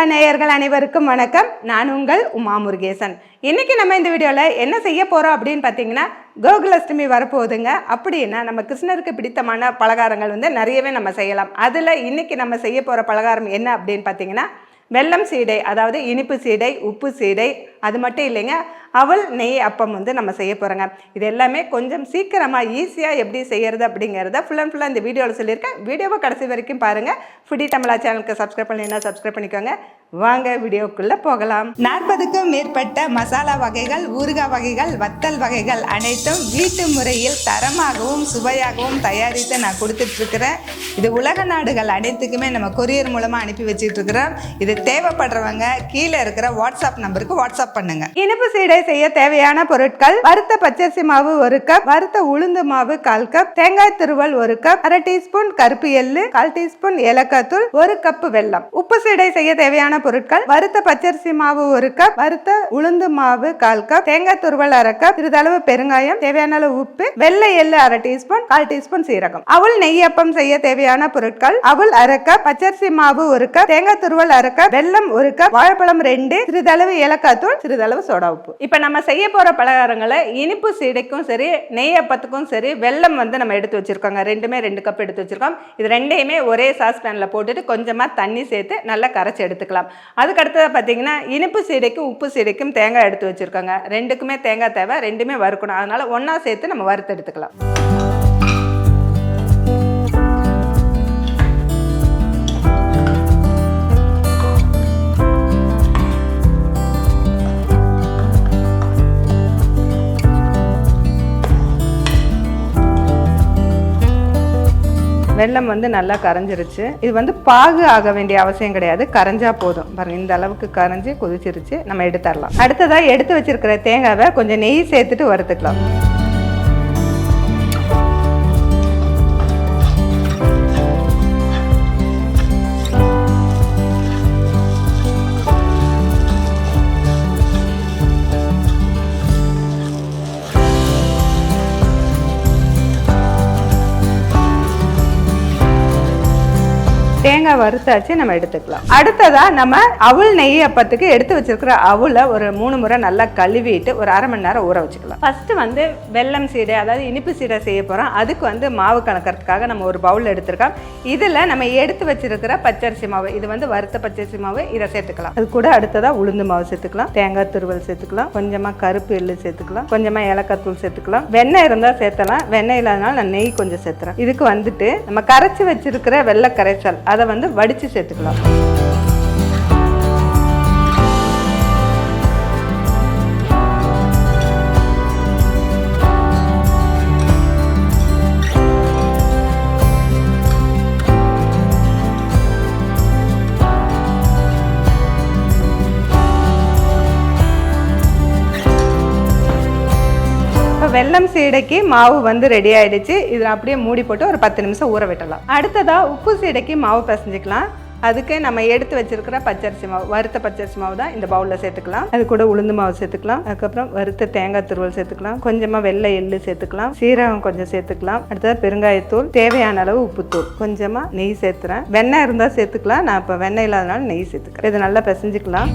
தமிழா நேயர்கள் அனைவருக்கும் வணக்கம். நான் உங்கள் உமா முருகேசன். இன்னைக்கு நம்ம இந்த வீடியோவில் என்ன செய்ய போகிறோம் அப்படின்னு பார்த்தீங்கன்னா கோகுலஷ்டமி வரப்போகுதுங்க. அப்படின்னா நம்ம கிருஷ்ணருக்கு பிடித்தமான பலகாரங்கள் வந்து நிறையவே நம்ம செய்யலாம். அதில் இன்னைக்கு நம்ம செய்ய போகிற பலகாரம் என்ன அப்படின்னு பார்த்தீங்கன்னா வெல்லம் சீடை அதாவது இனிப்பு சீடை உப்பு சீடை அது மட்டும் இல்லைங்க அவள் நெய் அப்பம் வந்து நம்ம செய்ய போகிறோங்க இது எல்லாமே கொஞ்சம் சீக்கிரமாக ஈஸியாக எப்படி செய்கிறது அப்படிங்கிறத ஃபுல் அண்ட் ஃபுல்லாக இந்த வீடியோவில் சொல்லியிருக்கேன். வீடியோவை கடைசி வரைக்கும் பாருங்கள் ஃபுடி தமிழா சேனலுக்கு சப்ஸ்கிரைப் பண்ணினா சப்ஸ்கிரைப் பண்ணிக்கோங்க. வாங்க வீடியோக்குள்ளே போகலாம். நாற்பதுக்கும் மேற்பட்ட மசாலா வகைகள் ஊறுகாய் வகைகள் வத்தல் வகைகள் அனைத்தும் வீட்டு முறையில் தரமாகவும் சுவையாகவும் தயாரித்து நான் கொடுத்துட்ருக்கிறேன். இது உலக நாடுகள் அனைத்துக்குமே நம்ம கொரியர் மூலமாக அனுப்பி வச்சுட்டு இருக்கிறோம் இது தேவைப்படுறவங்க கீழே இருக்கிற வாட்ஸ்அப் நம்பருக்கு வாட்ஸ்அப் பண்ணுங்க. இனிப்பு சீடை செய்ய தேவையான பொருட்கள் வறுத்த பச்சரிசி மாவு ஒரு கப் வறுத்த உளுந்து மாவு கால் கப் தேங்காய் துருவல் ஒரு கப் அரை டீஸ்பூன் கருப்பு எள்ளு கால் டீஸ்பூன் ஏலக்காய் தூள் ஒரு கப் வெல்லம். உப்பு சீடை செய்ய தேவையான பொருட்கள் வறுத்த பச்சரிசி மாவு ஒரு கப் வறுத்த உளுந்து மாவு கால் கப் தேங்காய் துருவல் அரை கப் சிறிதளவு பெருங்காயம் தேவையான அளவு உப்பு வெள்ளை எள்ளு அரை டீஸ்பூன் கால் டீஸ்பூன் சீரகம். அவள் நெய்யப்பம் செய்ய தேவையான பொருட்கள் அவல் அரை கப் பச்சரிசி மாவு ஒரு கப் தேங்காய் துருவல் அரை கப் வெல்லம் ஒரு கப் வாழைப்பழம் ரெண்டு சிறிதளவு ஏலக்காய் தூள் சிறிதளவு சோடா உப்பு. இப்போ நம்ம செய்ய போகிற பலகாரங்களை இனிப்பு சீடைக்கும் சரி நெய்யப்பத்துக்கும் சரி வெல்லம் வந்து நம்ம எடுத்து வச்சுருக்கோங்க. ரெண்டுமே ரெண்டு கப் எடுத்து வச்சுருக்கோம். இது ரெண்டையுமே ஒரே சாஸ் பேனில் போட்டுட்டு கொஞ்சமாக தண்ணி சேர்த்து நல்லா கரைச்சி எடுத்துக்கலாம். அதுக்கு அடுத்தது பார்த்தீங்கன்னா இனிப்பு சீடைக்கும் உப்பு சீடைக்கும் தேங்காய் எடுத்து வச்சுருக்கோங்க. ரெண்டுக்குமே தேங்காய் தேவை ரெண்டுமே வறுக்கணும். அதனால ஒன்றா சேர்த்து நம்ம வறுத்து எடுத்துக்கலாம். வெல்லம் வந்து நல்லா கரைஞ்சிருச்சு. இது வந்து பாகு ஆக வேண்டிய அவசியம் கிடையாது. கரைஞ்சா போதும். பாருங்க இந்த அளவுக்கு கரைஞ்சி கொதிச்சிருச்சு. நம்ம எடுத்துடலாம். அடுத்ததாக எடுத்து வச்சிருக்கிற தேங்காவை கொஞ்சம் நெய் சேர்த்துட்டு வறுத்துக்கலாம். தேங்காய் வறுத்தாச்சு நம்ம எடுத்துக்கலாம். அடுத்ததாக நம்ம அவுள் நெய் அப்பத்துக்கு எடுத்து வச்சிருக்கிற அவுளை ஒரு மூணு முறை நல்லா கழுவிட்டு ஒரு அரை மணி நேரம் ஊற வச்சுக்கலாம். ஃபஸ்ட்டு வந்து வெள்ளம் சீடை அதாவது இனிப்பு சீடை செய்ய போகிறோம் அதுக்கு வந்து மாவு கலக்கறதுக்காக நம்ம ஒரு பவுல் எடுத்திருக்கோம். இதில் நம்ம எடுத்து வச்சிருக்கிற பச்சரிசி மாவு இது வந்து வறுத்த பச்சரிசி மாவு இதை சேர்த்துக்கலாம். அது கூட அடுத்ததாக உளுந்து மாவு சேர்த்துக்கலாம். தேங்காய் துருவல் சேர்த்துக்கலாம். கொஞ்சமாக கருப்பு எள்ளு சேர்த்துக்கலாம். கொஞ்சமாக ஏலக்காய் தூள் சேர்த்துக்கலாம். வெண்ணெய் இருந்தால் சேர்த்தலாம். வெண்ணெய் இல்லாதனால நான் நெய் கொஞ்சம் சேர்த்துறேன். இதுக்கு வந்துட்டு நம்ம கரைச்சி வச்சிருக்கிற வெள்ளை கரைச்சல் அதை வந்து வடித்து சேர்த்துக்கலாம். வெள்ளம் சீடைக்கு மாவு வந்து ரெடி ஆயிடுச்சு. இதில் அப்படியே மூடி போட்டு ஒரு பத்து நிமிஷம் ஊற விட்டலாம் அடுத்ததாக உப்பு சீடைக்கு மாவு பிசைஞ்சிக்கலாம். அதுக்கு நம்ம எடுத்து வச்சிருக்கிற பச்சரிசி மாவு வறுத்த பச்சரிசி மாவு தான் இந்த பவுலில் சேர்த்துக்கலாம். அது கூட உளுந்து மாவு சேர்த்துக்கலாம். அதுக்கப்புறம் வறுத்த தேங்காய் துருவல் சேர்த்துக்கலாம். கொஞ்சமாக வெள்ளை எள்ளு சேர்த்துக்கலாம். சீரகம் கொஞ்சம் சேர்த்துக்கலாம். அடுத்தது பெருங்காயத்தூள் தேவையான அளவு உப்புத்தூள். கொஞ்சமாக நெய் சேர்த்துறேன். வெண்ணெய் இருந்தால் சேர்த்துக்கலாம். நான் இப்போ வெண்ணெய் இல்லாதனால நெய் சேர்த்துக்கிறேன். இதை நல்லா பிசைஞ்சிக்கலாம்.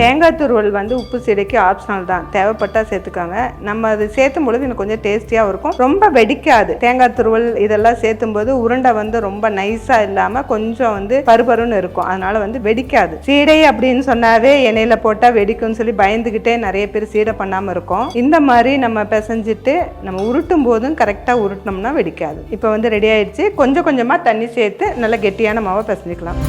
தேங்காய் துருவல் வந்து உப்பு சீடைக்கு ஆப்ஷனல் தான். தேவைப்பட்டா சேர்த்துக்காங்க. நம்ம அது சேர்த்தும் பொழுது எனக்கு கொஞ்சம் டேஸ்டியாக இருக்கும். ரொம்ப வெடிக்காது. தேங்காய் துருவல் இதெல்லாம் சேர்த்தும் போது உருண்டை வந்து ரொம்ப நைஸாக இல்லாமல் கொஞ்சம் வந்து பருபருன்னு இருக்கும். அதனால வந்து வெடிக்காது. சீடை அப்படின்னு சொன்னாவே எண்ணெயில் போட்டால் வெடிக்கும்னு சொல்லி பயந்துக்கிட்டே நிறைய பேர் சீடை பண்ணாமல் இருக்கும். இந்த மாதிரி நம்ம பிசைஞ்சிட்டு நம்ம உருட்டும் போதும் கரெக்டாக உருட்டினோம்னா வெடிக்காது. இப்போ வந்து ரெடி ஆயிடுச்சு. கொஞ்சம் கொஞ்சமாக தண்ணி சேர்த்து நல்ல கெட்டியான மாவை பிசைஞ்சிக்கலாம்.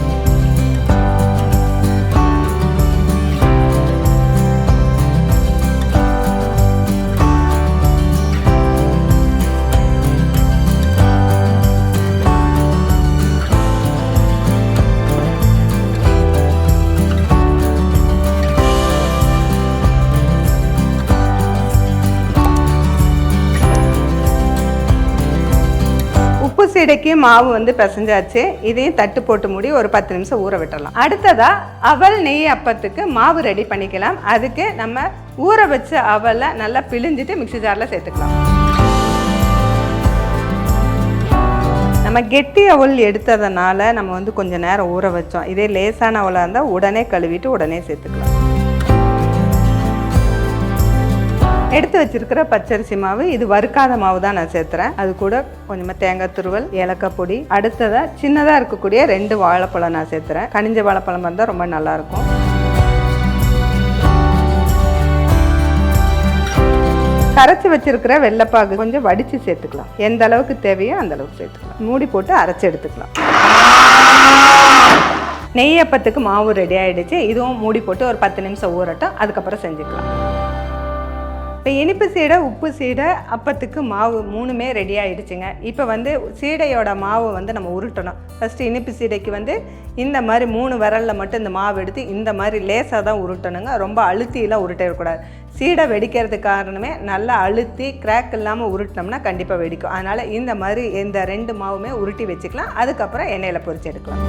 சீடைக்கு மாவு வந்து பிசைஞ்சாச்சு இதையும் தட்டு போட்டு மூடி ஒரு பத்து நிமிஷம் ஊற விட்டுறலாம். அடுத்ததாக அவல் நெய் அப்பத்துக்கு மாவு ரெடி பண்ணிக்கலாம். அதுக்கு நம்ம ஊற வச்ச அவலை நல்லா பிழிஞ்சிட்டு மிக்ஸி ஜாரில் சேர்த்துக்கலாம். நம்ம கெட்டி அவல் எடுத்ததுனால நம்ம வந்து கொஞ்சம் நேரம் ஊற வச்சோம். இதே லேசான அவலாக இருந்தால் உடனே கழுவிட்டு உடனே சேர்த்துக்கலாம். எடுத்து வச்சிருக்கிற பச்சரிசி மாவு இது வறுக்காத மாவு தான் நான் சேர்த்துறேன். அது கூட கொஞ்சமாக தேங்காய் துருவல் ஏலக்காய் பொடி அடுத்ததாக சின்னதாக இருக்கக்கூடிய ரெண்டு வாழைப்பழம் நான் சேர்த்துறேன். கனிஞ்ச வாழைப்பழம் இருந்தால் ரொம்ப நல்லாயிருக்கும். கரைச்சி வச்சிருக்கிற வெள்ளைப்பாகு கொஞ்சம் வடித்து சேர்த்துக்கலாம். எந்த அளவுக்கு தேவையோ அந்த அளவுக்கு சேர்த்துக்கலாம். மூடி போட்டு அரைச்சி எடுத்துக்கலாம். நெய்யப்பத்துக்கு மாவு ரெடி ஆயிடுச்சு. இதுவும் மூடி போட்டு ஒரு பத்து நிமிஷம் ஊறட்டும். அதுக்கப்புறம் செஞ்சுக்கலாம். இப்போ இனிப்பு சீடை உப்பு சீடை அப்பத்துக்கு மாவு மூணுமே ரெடி ஆயிடுச்சுங்க. இப்போ வந்து சீடையோட மாவு வந்து நம்ம உருட்டணும். ஃபஸ்ட்டு இனிப்பு சீடைக்கு வந்து இந்த மாதிரி மூணு விரலில் மட்டும் இந்த மாவு எடுத்து இந்த மாதிரி லேசாக தான் உருட்டணுங்க. ரொம்ப அழுத்தியெல்லாம் உருட்டக்கூடாது சீடை வெடிக்கிறதுக்கு காரணமே நல்லா அழுத்தி கிராக் இல்லாமல் உருட்டினோம்னா கண்டிப்பாக வெடிக்கும். அதனால் இந்த மாதிரி இந்த ரெண்டு மாவுமே உருட்டி வச்சுக்கலாம். அதுக்கப்புறம் எண்ணெயில் பொறிச்சு எடுக்கலாம்.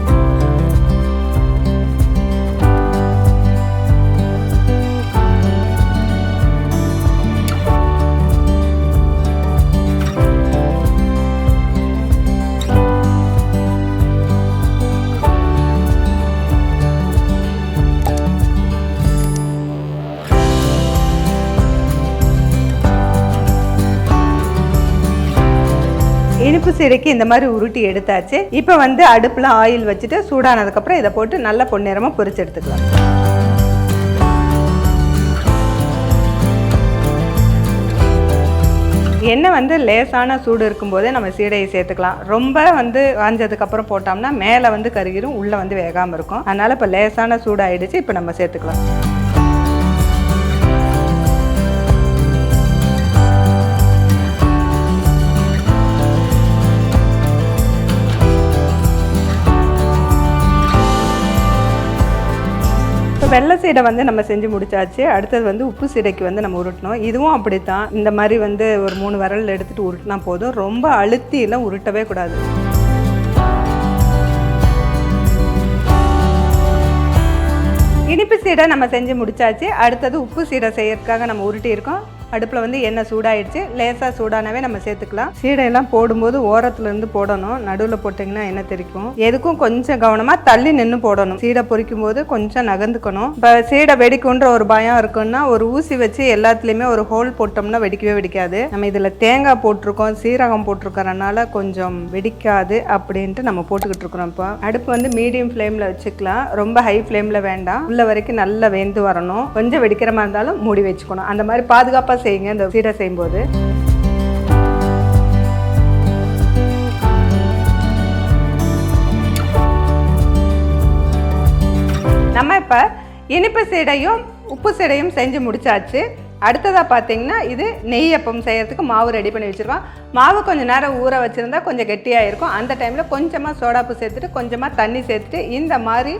இனிப்பு சீடைக்கு இந்த மாதிரி உருட்டி எடுத்தாச்சு. இப்போ வந்து அடுப்பில் ஆயில் வச்சுட்டு சூடானதுக்கப்புறம் இதை போட்டு நல்லா பொன்னிறமாக பொரிச்சு எடுத்துக்கலாம். எண்ணெய் வந்து லேசான சூடு இருக்கும்போதே நம்ம சீடையை சேர்த்துக்கலாம். ரொம்ப வந்து காஞ்சதுக்கப்புறம் போட்டோம்னா மேலே வந்து கருகிரும் உள்ளே வந்து வேகாமல் இருக்கும். அதனால் இப்போ லேசான சூடாகிடுச்சு இப்போ நம்ம சேர்த்துக்கலாம். வெள்ளை சீடை வந்து நம்ம செஞ்சு முடிச்சாச்சு. அடுத்தது வந்து உப்பு சீடைக்கு வந்து நம்ம உருட்டணும் இதுவும் அப்படித்தான். இந்த மாதிரி வந்து ஒரு மூணு விரல் எடுத்துட்டு உருட்டினா போதும். ரொம்ப அழுத்தியெல்லாம் உருட்டவே கூடாது. இனிப்பு சீடை நம்ம செஞ்சு முடிச்சாச்சு. அடுத்தது உப்பு சீடை செய்யறதுக்காக நம்ம உருட்டி இருக்கோம் அடுப்பில் வந்து எண்ணெய் சூடாயிடுச்சு. லேசாக சூடானாவே நம்ம சேர்த்துக்கலாம். சீடையெல்லாம் போடும்போது ஓரத்துல இருந்து போடணும். நடுவில் போட்டிங்கன்னா எண்ணெய் தெரிக்கும் எதுக்கும் கொஞ்சம் கவனமாக தள்ளி நின்று போடணும். சீடை பொரிக்கும் போது கொஞ்சம் நகர்ந்துக்கணும். இப்போ சீடை வெடிக்குன்ற ஒரு பயம் இருக்குன்னா ஒரு ஊசி வச்சு எல்லாத்துலேயுமே ஒரு ஹோல் போட்டோம்னா வெடிக்கவே வெடிக்காது. நம்ம இதில் தேங்காய் போட்டிருக்கோம் சீரகம் போட்டிருக்கறனால கொஞ்சம் வெடிக்காது அப்படின்ட்டு நம்ம போட்டுக்கிட்டு இருக்கிறோம் இப்போ. அடுப்பு வந்து மீடியம் ஃப்ளேமில் வச்சுக்கலாம். ரொம்ப ஹை ஃப்ளேமில் வேண்டாம். உள்ள வரைக்கும் நல்லா வெந்து வரணும். கொஞ்சம் வெடிக்கிற மாதிரி இருந்தாலும் மூடி வச்சுக்கணும். அந்த மாதிரி பாதுகாப்பாக செய்யுங்க. இந்த சீடை செய்யும்போது. நம்ம இப்போ இனிப்பு சீடையும் உப்பு சீடையும் செஞ்சு முடிச்சாச்சு. அடுத்ததாக பார்த்தீங்கன்னா இது நெய் அப்பம் செய்கிறதுக்கு மாவு ரெடி பண்ணி வச்சுருக்கோம். மாவு கொஞ்சம் நேரம் ஊற வச்சுருந்தா கொஞ்சம் கெட்டியாக இருக்கும். அந்த டைமில் கொஞ்சமாக சோடாப்பு சேர்த்துட்டு கொஞ்சமாக தண்ணி சேர்த்துட்டு இந்த மாதிரி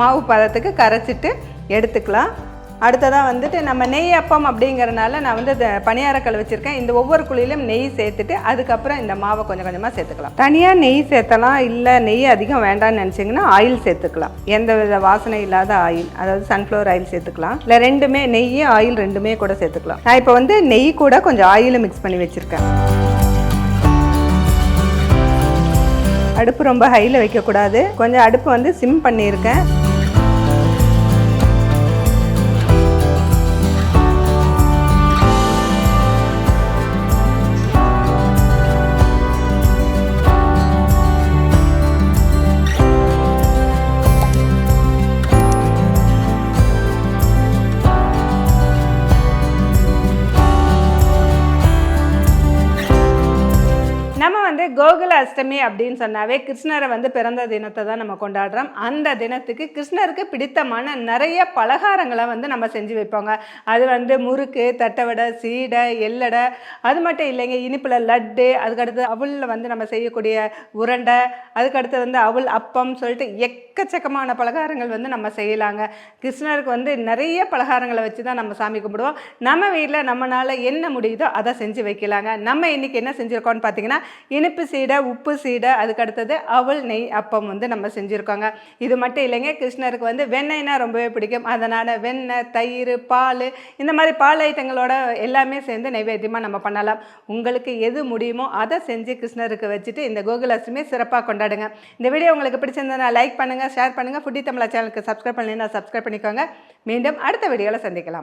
மாவு பதத்துக்கு கரைச்சிட்டு எடுத்துக்கலாம். அடுத்ததாக வந்துட்டு நம்ம நெய் அப்பம் அப்படிங்கிறனால நான் வந்து இந்த பணியாரக்கல் வச்சுருக்கேன். இந்த ஒவ்வொரு குழியிலும் நெய் சேர்த்துட்டு அதுக்கப்புறம் இந்த மாவை கொஞ்சம் கொஞ்சமாக சேர்த்துக்கலாம். தனியாக நெய் சேர்த்தலாம் இல்லை நெய் அதிகம் வேண்டாம்னு நினச்சிங்கன்னா ஆயில் சேர்த்துக்கலாம். எந்த வித வாசனை இல்லாத ஆயில் அதாவது சன்ஃப்ளவர் ஆயில் சேர்த்துக்கலாம். இல்லை ரெண்டுமே நெய் ஆயில் ரெண்டுமே கூட சேர்த்துக்கலாம். நான் இப்போ வந்து நெய் கூட கொஞ்சம் ஆயிலும் மிக்ஸ் பண்ணி வச்சுருக்கேன். அடுப்பு ரொம்ப ஹையில் வைக்கக்கூடாது. கொஞ்சம் அடுப்பு வந்து சிம் பண்ணியிருக்கேன். கோகுல அஷ்டமி அப்படின்னு சொன்னாவே கிருஷ்ணரை வந்து பிறந்த தினத்தை தான் நம்ம கொண்டாடுறோம். அந்த தினத்துக்கு கிருஷ்ணருக்கு பிடித்தமான நிறைய பலகாரங்களை வந்து நம்ம செஞ்சு வைப்போங்க. அது வந்து முறுக்கு தட்டவடை சீடை எல்லடை அது மட்டும் இல்லைங்க இனிப்பில் லட்டு அதுக்கடுத்து அவளில் வந்து நம்ம செய்யக்கூடிய உருண்டை அதுக்கடுத்து வந்து அவுள் அப்பம் சொல்லிட்டு எக்கச்சக்கமான பலகாரங்கள் வந்து நம்ம செய்யலாங்க. கிருஷ்ணருக்கு வந்து நிறைய பலகாரங்களை வச்சு தான் நம்ம சாமி கும்பிடுவோம். நம்ம வீட்டில் நம்மளால் என்ன முடியுதோ அதை செஞ்சு வைக்கலாங்க. நம்ம இன்னைக்கு என்ன செஞ்சுருக்கோம்னு பார்த்தீங்கன்னா இனிப்பு இனிப்பு சீடை உப்பு சீடை அதுக்கு அடுத்தது அவள் நெய் அப்பம் வந்து நம்ம செஞ்சுருக்கோங்க. இது மட்டும் இல்லைங்க கிருஷ்ணருக்கு வந்து வெண்ணெய்னா ரொம்பவே பிடிக்கும். அதனால் வெண்ணெய் தயிர் பால் இந்த மாதிரி பால் ஐட்டங்களோட எல்லாமே சேர்ந்து நைவேத்தியமாக நம்ம பண்ணலாம். உங்களுக்கு எது முடியுமோ அதை செஞ்சு கிருஷ்ணருக்கு வச்சுட்டு இந்த கோகுலாஷ்டமி சிறப்பாக கொண்டாடுங்க. இந்த வீடியோ உங்களுக்கு பிடிச்சிருந்ததுனா லைக் பண்ணுங்கள் ஷேர் பண்ணுங்கள் ஃபுட்டி தமிழா சேனலுக்கு சப்ஸ்கிரைப் பண்ணலைன்னா சப்ஸ்கிரைப் பண்ணிக்கோங்க. மீண்டும் அடுத்த வீடியோவில் சந்திக்கலாம்.